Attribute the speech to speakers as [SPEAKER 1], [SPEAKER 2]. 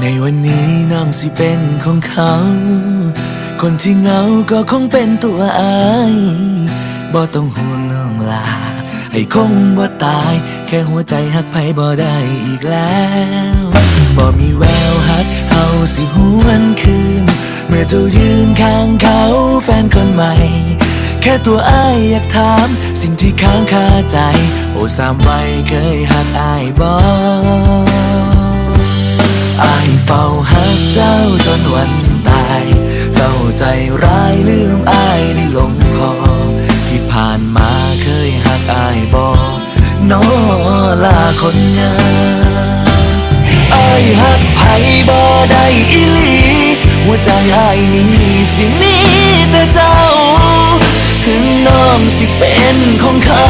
[SPEAKER 1] ในวันนี้น้องสิเป็นของเขา คนที่เหงาก็คงเป็นตัวอายบ่ต้องห่วงน้องลา ให้คงบ่ตาย แค่หัวใจหักไผบ่ได้อีกแล้วบ่มีแววหักเฮาสิหวนคืน เมื่อเจ้ายืนข้างเขาแฟนคนใหม่ แค่ตัวอ้ายอยากถาม สิ่งที่ค้างคาใจ โอ้สามไว้เคยหักอ้ายบ่อา เฝ้าหักเจ้าจนวันตาย เจ้าใจร้ายลืมอายได้ลงคอ ที่ผ่านมาเคยหักอายบอนอลาคนงามอายหักไผบ่ได้อีหลี หัวใจอายนี้สิมีแต่เจ้า ถึงน้องสิเป็นของเขา